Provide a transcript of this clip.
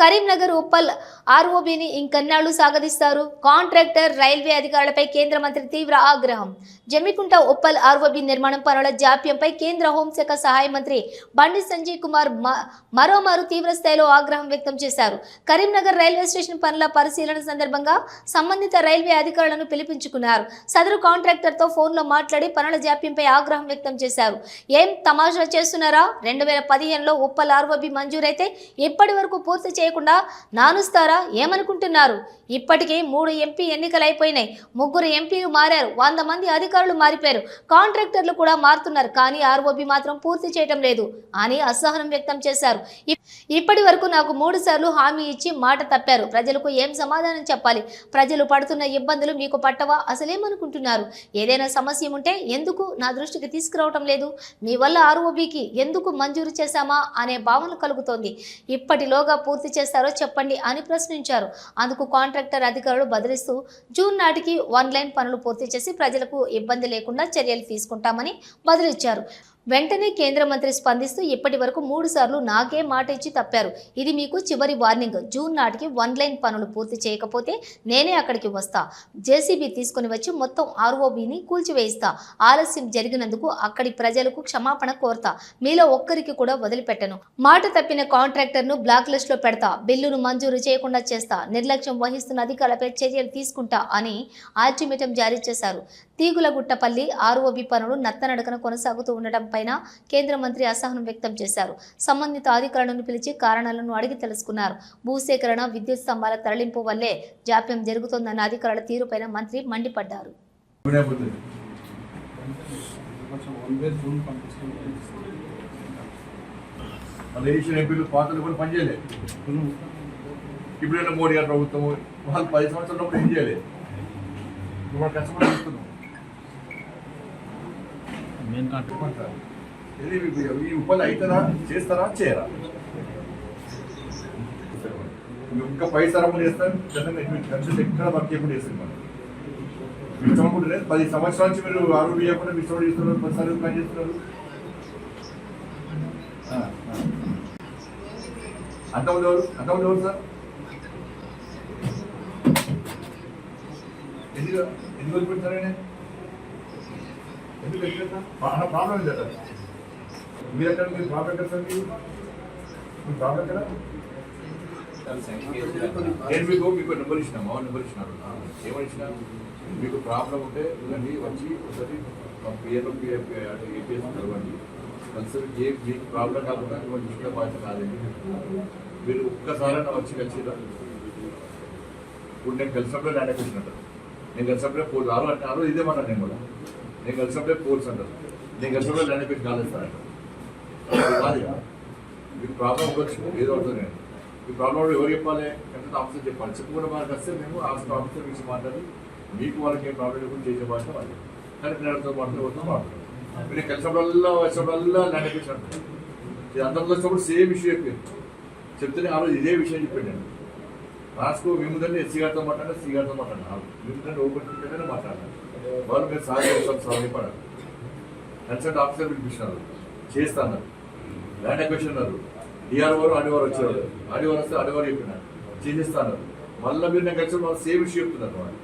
కరీంనగర్ ఉప్పల్ ఆర్ఓబిని ఇంకన్నాళ్ళు సాగదీస్తారు. కాంట్రాక్టర్ రైల్వే అధికారులపై కేంద్ర మంత్రి తీవ్ర ఆగ్రహం. జమ్మికుంట ఉప్పల్ ఆర్ఓబి నిర్మాణం పనుల జాప్యంపై కేంద్ర హోంశాఖ సహాయ మంత్రి బండి సంజయ్ కుమార్ మ- మరోమారు తీవ్ర స్థాయిలో ఆగ్రహం వ్యక్తం చేశారు. కరీంనగర్ రైల్వే స్టేషన్ పనుల పరిశీలన సందర్భంగా సంబంధిత రైల్వే అధికారులను పిలిపించుకున్నారు. సదరు కాంట్రాక్టర్తో ఫోన్లో మాట్లాడి పనుల జాప్యంపై ఆగ్రహం వ్యక్తం చేశారు. ఏం తమాషా చేస్తున్నారా? రెండు వేల పదిహేనులో ఉప్పల్ ఆర్ఓబి మంజూరైతే ఇప్పటి వరకు పూర్తి చేయకుండా నానుస్తారా? ఏమనుకుంటున్నారు? ఇప్పటికే మూడు ఎంపీ ఎన్నికలు అయిపోయినాయి ముగ్గురు ఎంపీలు మారారు. వంద మంది అధికారులు మారిపోయారు. కాంట్రాక్టర్లు కూడా మారుతున్నారు. కానీ ఆర్ఓబి మాత్రం పూర్తి చేయటం లేదు అని అసహనం వ్యక్తం చేశారు. ఇప్పటి వరకు నాకు మూడు సార్లు హామీ ఇచ్చి మాట తప్పారు. ప్రజలకు ఏం సమాధానం చెప్పాలి? ప్రజలు పడుతున్న ఇబ్బందులు మీకు పట్టవా? అసలేమనుకుంటున్నారు? ఏదైనా సమస్య ఉంటే ఎందుకు నా దృష్టికి తీసుకురావటం లేదు? మీ వల్ల ఆర్ఓబికి ఎందుకు మంజూరు చేశామా? అనే భావన కలుగుతోంది. ఇప్పటిలోగా పూర్తి చేస్తారో చెప్పండి అని ప్రశ్నించారు. అందుకు కాంట్రాక్టర్ అధికారులు బదిలిస్తూ జూన్ నాటికి వన్ లైన్ పనులు పూర్తి చేసి ప్రజలకు ఇబ్బంది లేకుండా చర్యలు తీసుకుంటామని బదిలిచ్చారు. వెంటనే కేంద్ర మంత్రి స్పందిస్తూ ఇప్పటి వరకు మూడు సార్లు నాకే మాట ఇచ్చి తప్పారు. ఇది మీకు చివరి వార్నింగ్. జూన్ నాటికి వన్ లైన్ పనులు పూర్తి చేయకపోతే నేనే అక్కడికి వస్తా. జేసీబీ తీసుకుని వచ్చి మొత్తం ఆర్ఓబీని కూల్చివేయిస్తా. ఆలస్యం జరిగినందుకు అక్కడి ప్రజలకు క్షమాపణ కోరతా. మీలో ఒక్కరికి కూడా వదిలిపెట్టను. మాట తప్పిన కాంట్రాక్టర్ను బ్లాక్ లిస్ట్లో పెడతా. బిల్లును మంజూరు చేయకుండా చేస్తా. నిర్లక్ష్యం వహిస్తున్న అధికారులపై చర్యలు తీసుకుంటా అని ఆల్టిమేటం జారీ చేశారు. తీగులగుట్టపల్లి ఆర్ఓబి పనులు నత్తనడకన కొనసాగుతూ ఉండటం పైన కేంద్ర మంత్రి అసహనం వ్యక్తం చేశారు. సంబంధిత అధికారులను పిలిచి కారణాలను అడిగి తెలుసుకున్నారు. భూసేకరణ విద్యుత్ స్తంభాల తరలింపు వల్లే జాప్యం జరుగుతోందన్న అధికారుల తీరుపైన మంత్రి మండిపడ్డారు. వినకపోతుంది ఇప్పుడైనా మోడీ గారు ప్రభుత్వం వాళ్ళు పది సంవత్సరాలు ఏం చేయలేదు. ఇప్పుడు కష్టపడి చూస్తున్నాం. మెయిన్ కాంట్రాక్ట్ ఇది ఈ ఉపాధి అవుతారా చేస్తారా చేయరా ఇంకా పై తరములు చేస్తాను జనంగా ఎక్కడ వర్క్ చేయకుండా చేస్తారు మనం. మీరు ఇష్టమనుకుంటే పది సంవత్సరాల నుంచి మీరు ఆరు చేయకుండా మీరు ఇష్టం చేస్తున్నారు పదిసార్లు ప్లాన్ చేస్తున్నారు. ఆ, ఆ. అంతమంది ఎవరు? అంతమంది ఎవరు సార్? ఎందుకు? ఎందుకు వదిలిపెడతారనే ఎందుకు వదిలిపెడతా ప్రాబ్లం ఏంటి సార్ మీరు ఎక్కడ మీరు ప్రాబ్లం ఎక్కడ సార్ మీరు మీ ప్రాబ్లం ఎక్కడ నేను మీకు మీకు నెంబర్ ఇచ్చిన మా నెంబర్ ఇచ్చినారు ఏమని ఇచ్చిన మీకు ప్రాబ్లం ఉంటే ఇవన్నీ వచ్చి ఒకసారి పిఎల్ ఏపీఎస్ కలవండి కలిసి ఏ మీకు ప్రాబ్లం కాకుండా ఇవన్నీ చూసుకునే బాధ్యత కాదండి మీరు ఒక్కసారి వచ్చి కలిసిరా ఇప్పుడు నేను కలిసినప్పుడే ల్యాండ్ అక్విజిషన్ అంటారు నేను కలిసినప్పుడే పోర్స్ ఆరు అంటే ఆరు ఇదే మాట నేను కూడా నేను కలిసినప్పుడే కోర్స్ అంటారు నేను కలిసినప్పుడు ల్యాండ్ పెట్టి కాలేదు సార్ మీకు ప్రాబ్లం ఉండొచ్చు ఏదో అవుతుంది ఈ ప్రాబ్లం ఎవరు చెప్పాలి? ఎంత ఆఫీసర్ చెప్పాలి? చెప్పుకున్న మనకు వస్తే మేము ఆఫీసర్ ఆఫీసర్ నుంచి మాట్లాడి మీకు వాళ్ళకి ఏం ప్రాబ్లం లేకుండా చేసే భాష వాళ్ళు కానీ పిల్లలతో మాట్లాడుతూ మాట్లాడు మీరు కలిసినప్పుడల్లా వచ్చినప్పుడల్లా ల్యాండ్ అక్విజిషన్ ఇది అందరితో వచ్చినప్పుడు సేమ్ ఇష్యూ చెప్పారు చెప్తేనే ఆ రోజు ఇదే విషయం చెప్పాడు నేను రాసుకో మీ ముందంటే ఎస్సీ గారితో మాట్లాడినా సి గారితో మాట్లాడినా మీ ముందంటే ఓపెన్ ఉంటేనే మాట్లాడాలి వాళ్ళు మీరు సాగు చేస్తాం సాగు పడాలి కన్సల్ట్ ఆఫీసర్ పిలిపించినారు. చేస్తాను. ల్యాండ్ అక్వేషన్ అన్నారు. డిఆర్ఓ అడివారు వచ్చారు. అడివారు వస్తే అడివారు చెప్పినారు. చేసేస్తాను. మళ్ళీ మీరు నాకు కలిసి వాళ్ళు సేమ్ ఇష్యూ చెప్తున్నారు వాళ్ళు